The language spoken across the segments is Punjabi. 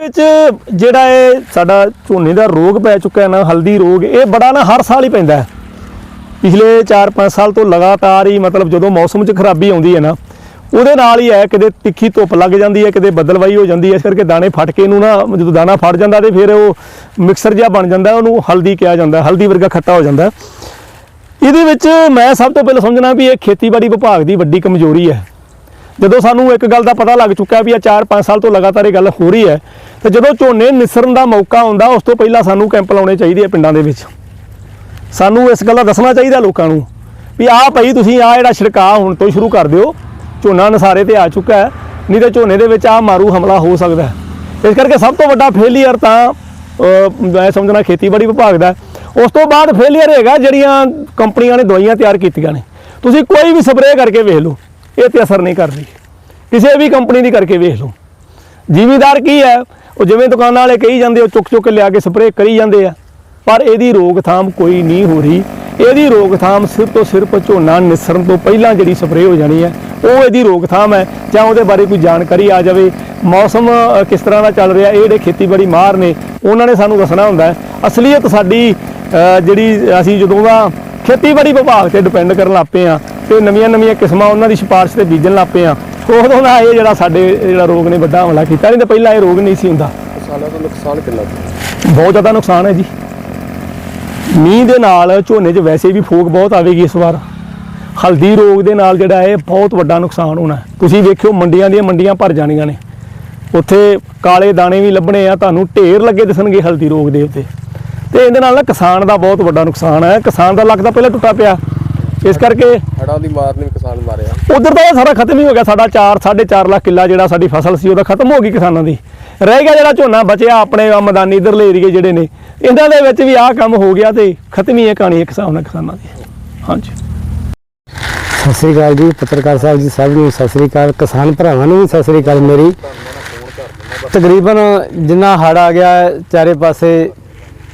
ਵਿੱਚ ਜਿਹੜਾ ਇਹ ਸਾਡਾ ਝੋਨੇ ਦਾ ਰੋਗ ਪੈ ਚੁੱਕਾ ਹੈ ਨਾ, ਹਲਦੀ ਰੋਗ, ਇਹ ਬੜਾ ਨਾ ਹਰ ਸਾਲ ਹੀ ਪੈਂਦਾ ਪਿਛਲੇ 4-5 ਸਾਲ ਤੋਂ ਲਗਾਤਾਰ ਹੀ ਮਤਲਬ ਜਦੋਂ ਮੌਸਮ 'ਚ ਖਰਾਬੀ ਆਉਂਦੀ ਹੈ ਨਾ, ਉਹਦੇ ਨਾਲ ਹੀ ਹੈ, ਕਿਤੇ ਤਿੱਖੀ ਧੁੱਪ ਲੱਗ ਜਾਂਦੀ ਹੈ, ਕਿਤੇ ਬਦਲਵਾਈ ਹੋ ਜਾਂਦੀ ਹੈ, ਇਸ ਕਰਕੇ ਦਾਣੇ ਫਟ ਕੇ ਇਹਨੂੰ ਨਾ ਜਦੋਂ ਦਾਣਾ ਫਟ ਜਾਂਦਾ ਤੇ ਫਿਰ ਉਹ ਮਿਕਸਰ ਜਿਹਾ ਬਣ ਜਾਂਦਾ, ਉਹਨੂੰ ਹਲਦੀ ਕਿਹਾ ਜਾਂਦਾ, ਹਲਦੀ ਵਰਗਾ ਖੱਟਾ ਹੋ ਜਾਂਦਾ। ਇਹਦੇ ਵਿੱਚ ਮੈਂ ਸਭ ਤੋਂ ਪਹਿਲਾਂ ਸਮਝਣਾ ਵੀ ਇਹ ਖੇਤੀਬਾੜੀ ਵਿਭਾਗ ਦੀ ਵੱਡੀ ਕਮਜ਼ੋਰੀ ਹੈ। ਜਦੋਂ ਸਾਨੂੰ ਇੱਕ ਗੱਲ ਦਾ ਪਤਾ ਲੱਗ ਚੁੱਕਾ ਵੀ ਆ 4-5 ਸਾਲ ਤੋਂ ਲਗਾਤਾਰ ਇਹ ਗੱਲ ਹੋ ਰਹੀ ਹੈ ਤੇ ਜਦੋਂ ਝੋਨੇ ਨਿਸਰਨ ਦਾ ਮੌਕਾ ਆਉਂਦਾ, ਉਸ ਤੋਂ ਪਹਿਲਾਂ ਸਾਨੂੰ ਕੈਂਪ ਲਾਉਣੇ ਚਾਹੀਦੇ ਆ ਪਿੰਡਾਂ ਦੇ ਵਿੱਚ। ਸਾਨੂੰ ਇਸ ਗੱਲ ਦਾ ਦੱਸਣਾ ਚਾਹੀਦਾ ਲੋਕਾਂ ਨੂੰ ਵੀ ਆਹ ਭਾਈ ਤੁਸੀਂ ਆ ਜਿਹੜਾ ਛਿੜਕਾਅ ਹੁਣ ਤੋਂ ਸ਼ੁਰੂ ਕਰ ਦਿਓ, ਝੋਨਾ ਨਸਾਰੇ ਤੇ ਆ ਚੁੱਕਾ ਹੈ, ਨਹੀਂ ਤੇ ਝੋਨੇ ਦੇ ਵਿੱਚ ਆ ਮਾਰੂ ਹਮਲਾ ਹੋ ਸਕਦਾ ਹੈ। ਇਸ ਕਰਕੇ ਸਭ ਤੋਂ ਵੱਡਾ ਫੇਲੀਅਰ ਤਾਂ ਮੈਂ ਸਮਝਣਾ ਖੇਤੀਬਾੜੀ ਵਿਭਾਗ ਦਾ ਉਸ ਤੋਂ ਬਾਅਦ ਫੇਲੀਅਰ ਹੈਗਾ ਜਿਹੜੀਆਂ ਕੰਪਨੀਆਂ ਨੇ ਦਵਾਈਆਂ ਤਿਆਰ ਕੀਤੀਆਂ ਨੇ। ਤੁਸੀਂ ਕੋਈ ਵੀ ਸਪਰੇਅ ਕਰਕੇ ਵੇਖ ਲਓ, ਇਹ ਤੇ ਅਸਰ ਨਹੀਂ ਕਰਦੀ। ਕਿਸੇ ਵੀ ਕੰਪਨੀ ਦੀ ਕਰਕੇ ਵੇਖ ਲਓ। ਜ਼ਿਮੀਦਾਰ ਕੀ ਹੈ ਉਹ ਜਿਵੇਂ ਦੁਕਾਨਾਂ ਵਾਲੇ ਕਹੀ ਜਾਂਦੇ ਉਹ ਚੁੱਕ ਚੁੱਕ ਕੇ ਲਿਆ ਕੇ ਸਪਰੇਅ ਕਰੀ ਜਾਂਦੇ ਆ। ਪਰ ਇਹਦੀ ਰੋਕਥਾਮ ਕੋਈ ਨਹੀਂ ਹੋ ਰਹੀ। ਇਹਦੀ ਰੋਕਥਾਮ ਸਿਰਫ ਤੋਂ ਸਿਰਫ ਝੋਨਾ ਨਿਸਰਨ ਤੋਂ ਪਹਿਲਾਂ ਜਿਹੜੀ ਸਪਰੇਅ ਹੋ ਜਾਣੀ ਹੈ ਉਹ ਇਹਦੀ ਰੋਕਥਾਮ ਹੈ। ਜਾਂ ਉਹਦੇ ਬਾਰੇ ਕੋਈ ਜਾਣਕਾਰੀ ਆ ਜਾਵੇ। ਮੌਸਮ ਕਿਸ ਤਰ੍ਹਾਂ ਦਾ ਚੱਲ ਰਿਹਾ, ਇਹ ਜਿਹੜੇ ਖੇਤੀਬਾੜੀ ਮਾਹਰ ਨੇ, ਉਹਨਾਂ ਨੇ ਸਾਨੂੰ ਦੱਸਣਾ ਹੁੰਦਾ ਅਸਲੀਅਤ ਸਾਡੀ ਜਿਹੜੀ ਅਸੀਂ ਜਦੋਂ ਦਾ ਖੇਤੀਬਾੜੀ ਵਿਭਾਗ ਤੇ ਡਿਪੈਂਡ ਕਰਨ ਲੱਗ ਪਏ ਆ ਤੇ ਨਵੀਆਂ ਨਵੀਆਂ ਕਿਸਮਾਂ ਉਹਨਾਂ ਦੀ ਸਿਫਾਰਿਸ਼ ਤੇ ਬੀਜਣ ਲੱਗ ਪਏ ਆ। ਉਦੋਂ ਦਾ ਇਹ ਜਿਹੜਾ ਸਾਡੇ ਜਿਹੜਾ ਰੋਗ ਨੇ ਵੱਡਾ ਹਮਲਾ ਕੀਤਾ ਨਹੀਂ ਤਾਂ ਪਹਿਲਾਂ ਇਹ ਰੋਗ ਨਹੀਂ ਸੀ ਹੁੰਦਾ। ਕਿਸਾਨਾਂ ਦਾ ਨੁਕਸਾਨ ਕਿੰਨਾ? ਬਹੁਤ ਜ਼ਿਆਦਾ ਨੁਕਸਾਨ ਹੈ ਜੀ। ਮੀਂਹ ਦੇ ਨਾਲ ਝੋਨੇ 'ਚ ਵੈਸੇ ਵੀ ਫੋਕ ਬਹੁਤ ਆਵੇਗੀ ਇਸ ਵਾਰ। ਹਲਦੀ ਰੋਗ ਦੇ ਨਾਲ ਜਿਹੜਾ ਇਹ ਬਹੁਤ ਵੱਡਾ ਨੁਕਸਾਨ ਹੋਣਾ ਹੈ। ਤੁਸੀਂ ਵੇਖਿਓ ਮੰਡੀਆਂ ਦੀਆਂ ਮੰਡੀਆਂ ਭਰ ਜਾਣੀਆਂ ਨੇ। ਉੱਥੇ ਕਾਲੇ ਦਾਣੇ ਵੀ ਲੱਭਣੇ ਆ ਤੁਹਾਨੂੰ ਢੇਰ ਲੱਗੇ ਦਿਸਣਗੇ ਹਲਦੀ ਰੋਗ ਦੇ ਉੱਤੇ। ਤੇ ਇਹਦੇ ਨਾਲ ਨਾ ਕਿਸਾਨ ਦਾ ਬਹੁਤ ਵੱਡਾ ਨੁਕਸਾਨ ਹੈ। ਕਿਸਾਨ ਦਾ ਲੱਕ ਤਾਂ ਪਹਿਲਾਂ ਟੁੱਟਾ ਪਿਆ। ਇਸ ਕਰਕੇ ਹੜ੍ਹਾਂ ਦੀ ਮਾਰ ਨੇ ਕਿਸਾਨ ਮਾਰਿਆ। ਉਧਰ ਤਾਂ ਸਾਰਾ ਖਤਮ ਹੀ ਹੋ ਗਿਆ। ਸਾਡਾ 4 4.5 ਲੱਖ ਕਿੱਲਾ ਜਿਹੜਾ ਸਾਡੀ ਫਸਲ ਸੀ ਉਹਦਾ ਖਤਮ ਹੋ ਗਈ ਕਿਸਾਨਾਂ ਦੀ। ਰਹਿ ਗਿਆ ਜਿਹੜਾ ਝੋਨਾ ਬਚਿਆ ਆਪਣੇ ਮੈਦਾਨੀ ਇਧਰਲੇ ਏਰੀਏ ਜਿਹੜੇ ਨੇ। ਇਹਨਾਂ ਦੇ ਵਿੱਚ ਵੀ ਆਹ ਕੰਮ ਹੋ ਗਿਆ ਤੇ ਖਤਮ ਹੀ ਹੈ ਕਹਾਣੀ ਇੱਕ ਹਿਸਾਬ ਨਾਲ ਕਿਸਾਨਾਂ ਦੀ। ਹਾਂਜੀ। ਸਤਿ ਸ੍ਰੀ ਅਕਾਲ ਜੀ ਪੱਤਰਕਾਰ ਸਾਹਿਬ ਜੀ ਸਭ ਨੂੰ ਸਤਿ ਸ੍ਰੀ ਅਕਾਲ। ਕਿਸਾਨ ਭਰਾਵਾਂ ਨੂੰ ਵੀ ਸਤਿ ਸ੍ਰੀ ਅਕਾਲ ਮੇਰੀ। ਤਕਰੀਬਨ ਜਿੰਨਾ ਹੜ ਆ ਗਿਆ ਚਾਰੇ ਪਾਸੇ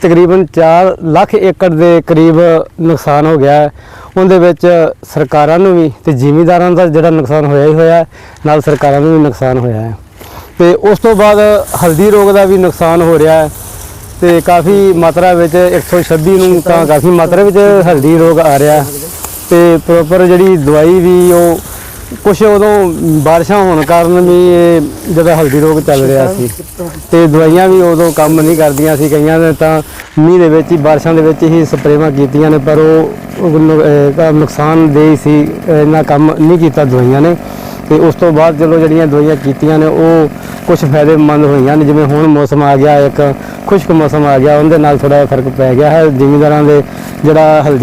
ਤਕਰੀਬਨ 4 ਲੱਖ ਏਕੜ ਦੇ ਕਰੀਬ ਨੁਕਸਾਨ ਹੋ ਗਿਆ ਹੈ। ਉਹਦੇ ਵਿੱਚ ਸਰਕਾਰਾਂ ਨੂੰ ਵੀ ਤੇ ਜ਼ਿਮੀਂਦਾਰਾਂ ਦਾ ਜਿਹੜਾ ਨੁਕਸਾਨ ਹੋਇਆ ਹੀ ਹੋਇਆ ਨਾਲ ਸਰਕਾਰਾਂ ਨੂੰ ਵੀ ਨੁਕਸਾਨ ਹੋਇਆ ਹੈ ਤੇ ਉਸ ਤੋਂ ਬਾਅਦ ਹਲਦੀ ਰੋਗ ਦਾ ਵੀ ਨੁਕਸਾਨ ਹੋ ਰਿਹਾ ਹੈ ਤੇ ਕਾਫੀ ਮਾਤਰਾ ਵਿੱਚ 126 ਨੂੰ ਤਾਂ ਕਾਫੀ ਮਾਤਰਾ ਵਿੱਚ ਹਲਦੀ ਰੋਗ ਆ ਰਿਹਾ ਹੈ ਤੇ ਪ੍ਰੋਪਰ ਜਿਹੜੀ ਦਵਾਈ ਵੀ ਉਹ ਕੁਛ ਉਦੋਂ ਬਾਰਿਸ਼ਾਂ ਹੋਣ ਕਾਰਨ ਵੀ ਇਹ ਜਿਹੜਾ ਹਲਦੀ ਰੋਗ ਚੱਲ ਰਿਹਾ ਸੀ। ਤੇ ਦਵਾਈਆਂ ਵੀ ਉਦੋਂ ਕੰਮ ਨਹੀਂ ਕਰਦੀਆਂ ਸੀ ਕਈਆਂ ਨੇ ਤਾਂ ਮੀਂਹ ਦੇ ਵਿੱਚ ਹੀ, ਬਾਰਿਸ਼ਾਂ ਦੇ ਵਿੱਚ ਹੀ ਸਪਰੇਵਾਂ ਕੀਤੀਆਂ ਨੇ, ਪਰ ਉਹ ਉਹ ਨੁ- ਸੀ, ਇੰਨਾ ਕੰਮ ਨਹੀਂ ਕੀਤਾ ਦਵਾਈਆਂ ਨੇ। ਤੇ ਉਸ ਤੋਂ ਬਾਅਦ ਚਲੋ ਜਿਹੜੀਆਂ ਦਵਾਈਆਂ ਕੀਤੀਆਂ ਨੇ, ਉਹ ਕੁਝ ਫਾਇਦੇਮੰਦ ਹੋਈਆਂ ਨੇ, ਜਿਵੇਂ ਹੁਣ ਮੌਸਮ ਆ ਗਿਆ, ਇੱਕ ਖੁਸ਼ਕ ਮੌਸਮ ਆ ਗਿਆ, ਉਹਦੇ ਨਾਲ ਥੋੜਾ ਫ਼ਰਕ ਪੈ ਗਿਆ ਹੈ। ਜ਼ਿਮੀਂਦਾਰਾਂ ਦੇ ਜਿਹੜਾ ਹਲਦੀ